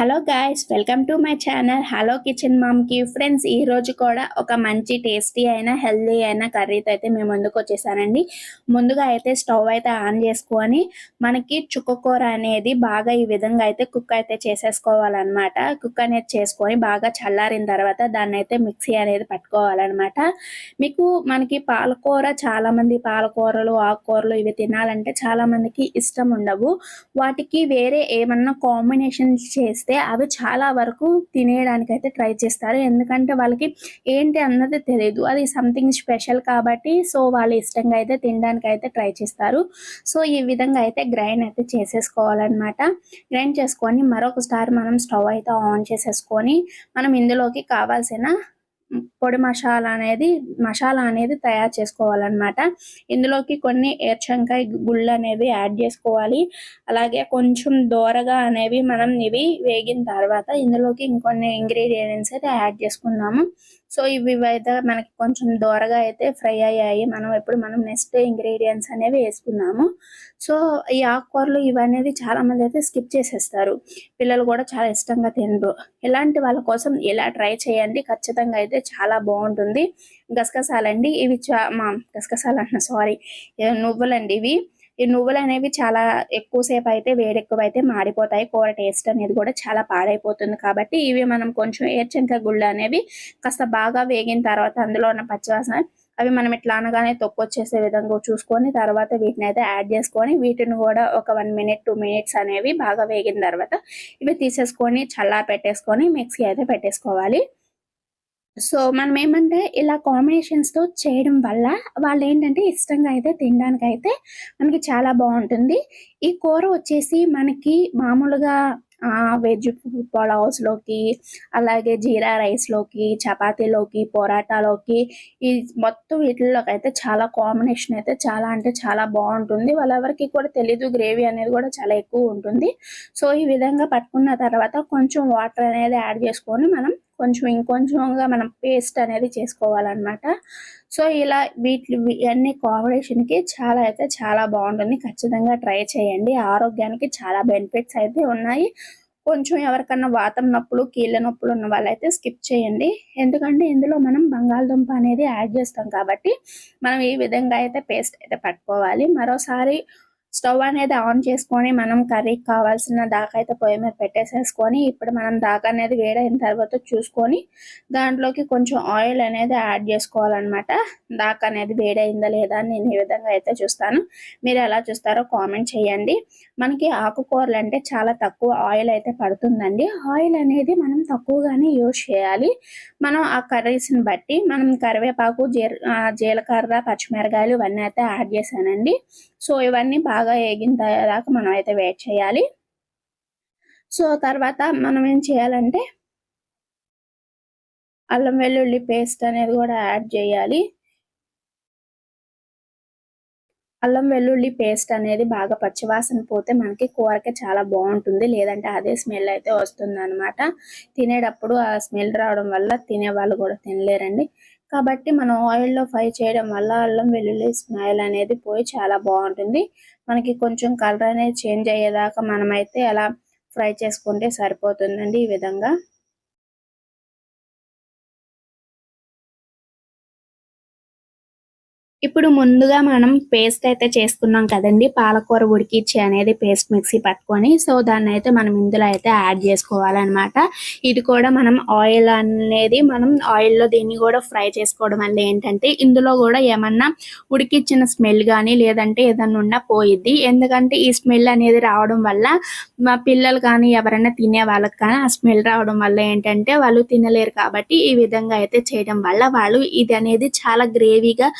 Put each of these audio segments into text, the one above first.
Hello guys welcome to my channel hello kitchen మామ్కి friends ఈ రోజు కూడా ఒక మంచి టేస్టీ అయిన హెల్దీ అయిన కర్రీతో అయితే మేము ముందుకు వచ్చేసానండి. ముందుగా అయితే స్టవ్ అయితే ఆన్ చేసుకొని మనకి చుక్కకూర అనేది బాగా ఈ విధంగా అయితే కుక్ అయితే చేసేసుకోవాలన్నమాట. కుక్ అనేది చేసుకొని బాగా చల్లారిన తర్వాత దాన్ని అయితే మిక్సీ అనేది పట్టుకోవాలన్నమాట. మీకు మనకి పాలకూర చాలా మంది పాలకూరలు ఆకుకూరలు ఇవి తినాలంటే చాలా మందికి ఇష్టం ఉండవు. వాటికి వేరే ఏమన్నా కాంబినేషన్ చేస్తే అవి చాలా వరకు తినేయడానికి అయితే ట్రై చేస్తారు. ఎందుకంటే వాళ్ళకి ఏంటి అన్నది తెలియదు అది సంథింగ్ స్పెషల్ కాబట్టి సో వాళ్ళు ఇష్టంగా అయితే తినడానికి అయితే ట్రై చేస్తారు. సో ఈ విధంగా అయితే గ్రైండ్ అయితే చేసేసుకోవాలన్నమాట. గ్రైండ్ చేసుకొని మరొకసారి మనం స్టవ్ అయితే ఆన్ చేసేసుకొని మనం ఇందులోకి కావాల్సిన పొడి మసాలా అనేది మసాలా అనేది తయారు చేసుకోవాలన్నమాట. ఇందులోకి కొన్ని ఏర్చంకాయ గుళ్ళు అనేవి యాడ్ చేసుకోవాలి. అలాగే కొంచెం దోరగా అనేవి మనం ఇవి వేగిన తర్వాత ఇందులోకి ఇంకొన్ని ఇంగ్రీడియంట్స్ అయితే యాడ్ చేసుకున్నాము సో ఇవి అయితే మనకి కొంచెం దోరగా అయితే ఫ్రై అయ్యాయి. మనం ఎప్పుడు మనం నెక్స్ట్ ఇంగ్రీడియంట్స్ అనేవి వేసుకున్నాము. సో ఈ ఆకుకూరలు ఇవనేది చాలా మంది అయితే స్కిప్ చేసేస్తారు. పిల్లలు కూడా చాలా ఇష్టంగా తినరు. ఇలాంటి వాళ్ళ కోసం ఇలా ట్రై చేయండి. ఖచ్చితంగా అయితే చాలా బాగుంటుంది. గసగసాలండి. ఇవి చా మా గసగసాలు అంటున్నా సారీ. నువ్వులండి ఇవి. ఈ నువ్వులు అనేవి చాలా ఎక్కువసేపు అయితే వేడెక్కువ అయితే మాడిపోతాయి. కూర టేస్ట్ అనేది కూడా చాలా పాడైపోతుంది కాబట్టి ఇవి మనం కొంచెం ఏర్చంక గుళ్ళు అనేవి కాస్త బాగా వేగిన తర్వాత అందులో ఉన్న పచ్చివాసన అవి మనం ఇట్లా అనగానే తొక్కొచ్చేసే విధంగా చూసుకొని తర్వాత వీటిని అయితే యాడ్ చేసుకొని వీటిని కూడా ఒక వన్ మినిట్ టూ మినిట్స్ అనేవి బాగా వేగిన తర్వాత ఇవి తీసేసుకొని చల్లా పెట్టేసుకొని మిక్సీ అయితే పెట్టేసుకోవాలి. సో మనం ఏమంటే ఇలా కాంబినేషన్స్తో చేయడం వల్ల వాళ్ళు ఏంటంటే ఇష్టంగా అయితే తినడానికి అయితే మనకి చాలా బాగుంటుంది. ఈ కూర వచ్చేసి మనకి మామూలుగా వెజ్ పులావ్స్లోకి అలాగే జీరా రైస్లోకి చపాతీలోకి పొరాటాలోకి ఈ మొత్తం వీటిల్లోకి అయితే చాలా కాంబినేషన్ అయితే చాలా అంటే చాలా బాగుంటుంది. వాళ్ళెవరికి కూడా తెలీదు గ్రేవీ అనేది కూడా చాలా ఎక్కువ ఉంటుంది. సో ఈ విధంగా పట్టుకున్న తర్వాత కొంచెం వాటర్ అనేది యాడ్ చేసుకొని మనం కొంచెం ఇంకొంచెంగా మనం పేస్ట్ అనేది చేసుకోవాలన్నమాట. సో ఇలా వీటి ఇవన్నీ కాంబినేషన్కి చాలా అయితే చాలా బాగుంటుంది. ఖచ్చితంగా ట్రై చేయండి. ఆరోగ్యానికి చాలా బెనిఫిట్స్ అయితే ఉన్నాయి. కొంచెం ఎవరికన్నా వాతం నొప్పులు కీళ్ళ నొప్పులు ఉన్న వాళ్ళైతే స్కిప్ చేయండి. ఎందుకంటే ఇందులో మనం బంగాళదుంప అనేది యాడ్ చేస్తాం కాబట్టి మనం ఈ విధంగా అయితే పేస్ట్ అయితే పట్టుకోవాలి. మరోసారి స్టవ్ అనేది ఆన్ చేసుకొని మనం కర్రీకి కావాల్సిన దాకా అయితే పొయ్యి మీద పెట్టేసేసుకొని ఇప్పుడు మనం దాకా అనేది వేడైన తర్వాత చూసుకొని దాంట్లోకి కొంచెం ఆయిల్ అనేది యాడ్ చేసుకోవాలన్నమాట. దాకా అనేది వేడైందా లేదా అని నేను ఈ విధంగా అయితే చూస్తాను. మీరు ఎలా చూస్తారో కామెంట్ చేయండి. మనకి ఆకుకూరలు అంటే చాలా తక్కువ ఆయిల్ అయితే పడుతుందండి. ఆయిల్ అనేది మనం తక్కువగానే యూజ్ చేయాలి. మనం ఆ కర్రీస్ని బట్టి మనం కరివేపాకు జీలకర్ర పచ్చిమిరకాయలు ఇవన్నీ అయితే యాడ్ చేశానండి. సో ఇవన్నీ బాగా వేగిన దాకా మనం అయితే వెయిట్ చేయాలి. సో తర్వాత మనం ఏం చేయాలంటే అల్లం వెల్లుల్లి పేస్ట్ అనేది కూడా యాడ్ చేయాలి. అల్లం వెల్లుల్లి పేస్ట్ అనేది బాగా పచ్చివాసన పోతే మనకి కూరకి చాలా బాగుంటుంది. లేదంటే అదే స్మెల్ అయితే వస్తుంది అనమాట తినేటప్పుడు ఆ స్మెల్ రావడం వల్ల తినే వాళ్ళు కూడా తినలేరండి. కాబట్టి మనం ఆయిల్లో ఫ్రై చేయడం వల్ల అల్లం వెల్లుల్లి స్మెల్ అనేది పోయి చాలా బాగుంటుంది. మనకి కొంచెం కలర్ అనేది చేంజ్ అయ్యేదాకా మనమైతే అలా ఫ్రై చేసుకుంటే సరిపోతుందండి ఈ విధంగా. ఇప్పుడు ముందుగా మనం పేస్ట్ అయితే చేసుకున్నాం కదండి. పాలకూర ఉడికిచ్చి అనేది పేస్ట్ మిక్సీ పట్టుకొని సో దాన్ని అయితే మనం ఇందులో అయితే యాడ్ చేసుకోవాలన్నమాట. ఇది కూడా మనం ఆయిల్ అనేది మనం ఆయిల్లో దీన్ని కూడా ఫ్రై చేసుకోవడం వల్ల ఏంటంటే ఇందులో కూడా ఏమన్నా ఉడికిచ్చిన స్మెల్ కానీ లేదంటే ఏదన్నా ఉన్నా పోయిద్ది. ఎందుకంటే ఈ స్మెల్ అనేది రావడం వల్ల మా పిల్లలు కానీ ఎవరైనా తినే వాళ్ళకి కానీ ఆ స్మెల్ రావడం వల్ల ఏంటంటే వాళ్ళు తినలేరు కాబట్టి ఈ విధంగా అయితే చేయడం వల్ల వాళ్ళు ఇది అనేది చాలా గ్రేవీగా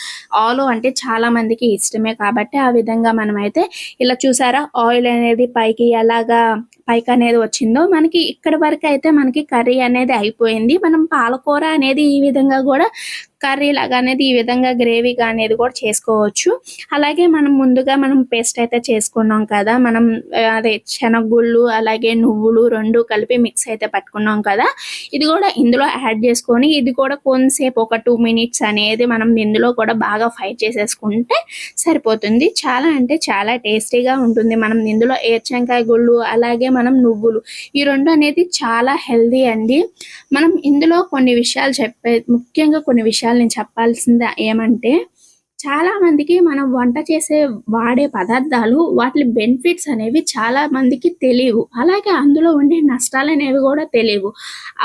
ఆలు అంటే చాలా మందికి ఇష్టమే కాబట్టి ఆ విధంగా మనమైతే ఇలా చూసారా ఆయిల్ అనేది పైకి ఎలాగా పైకి అనేది వచ్చిందో మనకి ఇక్కడ వరకు అయితే మనకి కర్రీ అనేది అయిపోయింది. మనం పాలకూర అనేది ఈ విధంగా కూడా కర్రీ లాగా అనేది ఈ విధంగా గ్రేవీగా అనేది కూడా చేసుకోవచ్చు. అలాగే మనం ముందుగా మనం పేస్ట్ అయితే చేసుకున్నాం కదా మనం అదే శనగగుళ్ళు అలాగే నువ్వులు రెండు కలిపి మిక్స్ అయితే పట్టుకున్నాం కదా ఇది కూడా ఇందులో యాడ్ చేసుకొని ఇది కూడా కొంతసేపు ఒక టూ మినిట్స్ అనేది మనం ఇందులో కూడా బాగా ఫ్రై చేసేసుకుంటే సరిపోతుంది. చాలా అంటే చాలా టేస్టీగా ఉంటుంది. మనం ఇందులో ఏర్చంకాయ గుళ్ళు అలాగే మనం నువ్వులు ఈ రెండు అనేది చాలా హెల్దీ అండి. మనం ఇందులో కొన్ని విషయాలు చెప్పే ముఖ్యంగా కొన్ని విషయాలు నేను చెప్పాల్సింది ఏమంటే చాలా మందికి మనం వంట చేసే వాడే పదార్థాలు వాటి బెనిఫిట్స్ అనేవి చాలా మందికి తెలియవు. అలాగే అందులో ఉండే నష్టాలు అనేవి కూడా తెలియవు.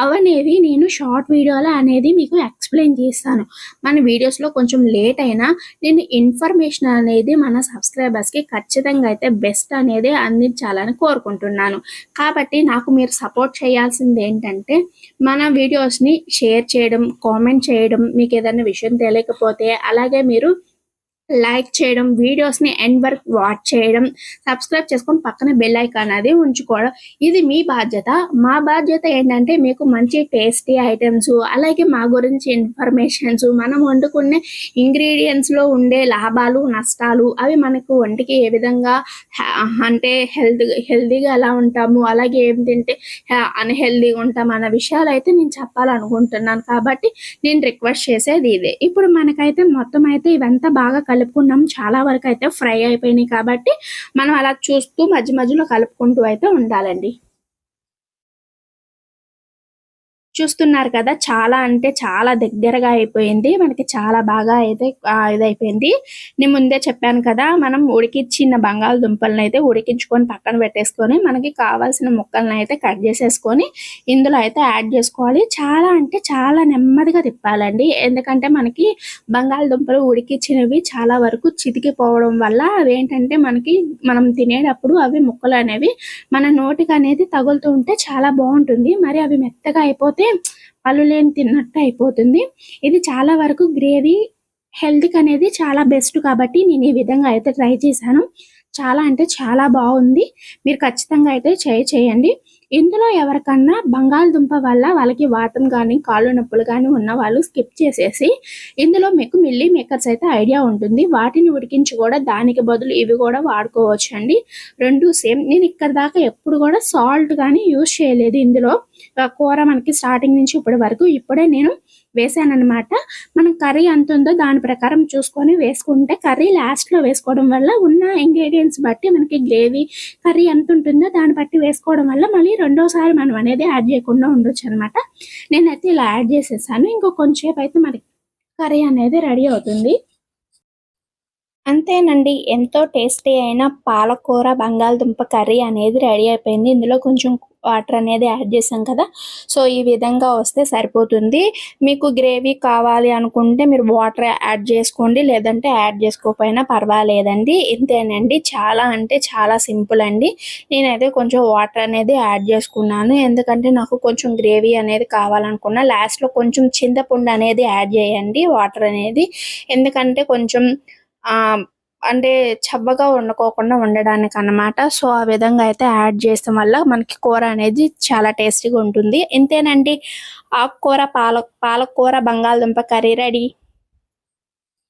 అవనేవి నేను షార్ట్ వీడియోలో అనేది మీకు ఎక్స్ప్లెయిన్ చేస్తాను. మన వీడియోస్లో కొంచెం లేట్ అయినా నేను ఇన్ఫర్మేషన్ అనేది మన సబ్స్క్రైబర్స్కి ఖచ్చితంగా అయితే బెస్ట్ అనేది అందించాలని కోరుకుంటున్నాను. కాబట్టి నాకు మీరు సపోర్ట్ చేయాల్సింది ఏంటంటే మన వీడియోస్ని షేర్ చేయడం కామెంట్ చేయడం మీకు ఏదైనా విషయం తెలియకపోతే అలాగే మీరు లైక్ చేయడం వీడియోస్ని ఎండ్ వరకు వాచ్ చేయడం సబ్స్క్రైబ్ చేసుకొని పక్కన బెల్ ఐకాన్ అది ఉంచుకోవడం. ఇది మీ బాధ్యత. మా బాధ్యత ఏంటంటే మీకు మంచి టేస్టీ ఐటమ్స్ అలాగే మా గురించి ఇన్ఫర్మేషన్స్ మనం వండుకునే ఇంగ్రీడియంట్స్లో ఉండే లాభాలు నష్టాలు అవి మనకు వంటికి ఏ విధంగా అంటే హెల్త్ హెల్తీగా ఎలా ఉంటాము అలాగే ఏం తింటే అన్హెల్దీగా ఉంటాం అన్న విషయాలు అయితే నేను చెప్పాలనుకుంటున్నాను. కాబట్టి నేను రిక్వెస్ట్ చేసేది ఇదే. ఇప్పుడు మనకైతే మొత్తం అయితే ఇవంతా బాగా కలుపుకున్నాం. చాలా వరకు అయితే ఫ్రై అయిపోయినాయి కాబట్టి మనం అలా చూస్తూ మధ్య మధ్యలో కలుపుకుంటూ అయితే ఉండాలండి. చూస్తున్నారు కదా చాలా అంటే చాలా దగ్గరగా అయిపోయింది. మనకి చాలా బాగా అయితే ఇదైపోయింది. నేను ముందే చెప్పాను కదా మనం ఉడికిచ్చిన బంగాళదుంపలను అయితే ఉడికించుకొని పక్కన పెట్టేసుకొని మనకి కావాల్సిన ముక్కలను అయితే కట్ చేసేసుకొని ఇందులో అయితే యాడ్ చేసుకోవాలి. చాలా అంటే చాలా నెమ్మదిగా తిప్పాలండి. ఎందుకంటే మనకి బంగాళదుంపలు ఉడికిచ్చినవి చాలా వరకు చితికిపోవడం వల్ల అవి ఏంటంటే మనకి మనం తినేటప్పుడు అవి ముక్కలు అనేవి మన నోటికి అనేది తగులుతూ ఉంటే చాలా బాగుంటుంది. మరి అవి మెత్తగా అయిపోతే పళ్ళు లేని తిన్నట్టు అయిపోతుంది. ఇది చాలా వరకు గ్రేవీ హెల్త్కి అనేది చాలా బెస్ట్ కాబట్టి నేను ఈ విధంగా అయితే ట్రై చేశాను. చాలా అంటే చాలా బాగుంది. మీరు ఖచ్చితంగా అయితే ట్రై చేయండి. ఇందులో ఎవరికన్నా బంగాళదుంప వల్ల వాళ్ళకి వాతం కానీ కాళ్ళు నొప్పులు కానీ ఉన్న వాళ్ళు స్కిప్ చేసేసి ఇందులో మీకు మిల్లీ మేకర్స్ అయితే ఐడియా ఉంటుంది. వాటిని ఉడికించి కూడా దానికి బదులు ఇవి కూడా వాడుకోవచ్చు అండి రెండు సేమ్. నేను ఇక్కడ దాకా ఎప్పుడు కూడా సాల్ట్ కానీ యూజ్ చేయలేదు ఇందులో. కూర మనకి స్టార్టింగ్ నుంచి ఇప్పటి వరకు ఇప్పుడే నేను వేసాను మనం కర్రీ ఎంత ఉందో దాని ప్రకారం చూసుకొని వేసుకుంటే కర్రీ లాస్ట్లో వేసుకోవడం వల్ల ఉన్న ఇంగ్రీడియంట్స్ బట్టి మనకి గ్రేవీ కర్రీ ఎంత ఉంటుందో దాన్ని బట్టి వేసుకోవడం వల్ల మళ్ళీ రెండోసారి మనం అనేది యాడ్ చేయకుండా ఉండొచ్చు అనమాట నేనైతే ఇలా యాడ్ చేసేసాను. ఇంకో కొంచెంసేపు అయితే మనకి కర్రీ అనేది రెడీ అవుతుంది. అంతేనండి. ఎంతో టేస్టీ అయిన పాలకూర బంగాళదుంప కర్రీ అనేది రెడీ అయిపోయింది. ఇందులో కొంచెం వాటర్ అనేది యాడ్ చేసాం కదా. సో ఈ విధంగా వస్తే సరిపోతుంది. మీకు గ్రేవీ కావాలి అనుకుంటే మీరు వాటర్ యాడ్ చేసుకోండి. లేదంటే యాడ్ చేసుకోకపోయినా పర్వాలేదండి. ఇంతేనండి. చాలా అంటే చాలా సింపుల్ అండి. నేనైతే కొంచెం వాటర్ అనేది యాడ్ చేసుకున్నాను. ఎందుకంటే నాకు కొంచెం గ్రేవీ అనేది కావాలనుకున్నా లాస్ట్లో కొంచెం చింతపండు అనేది యాడ్ చేయండి వాటర్ అనేది. ఎందుకంటే కొంచెం అంటే చబ్బగా వండుకోకుండా ఉండడానికి అన్నమాట సో ఆ విధంగా అయితే యాడ్ చేస్తాం వల్ల మనకి కూర అనేది చాలా టేస్టీగా ఉంటుంది. ఇంతేనండి. ఆకుకూర పాల పాలకూర బంగాళదుంప కర్రీ రెడీ.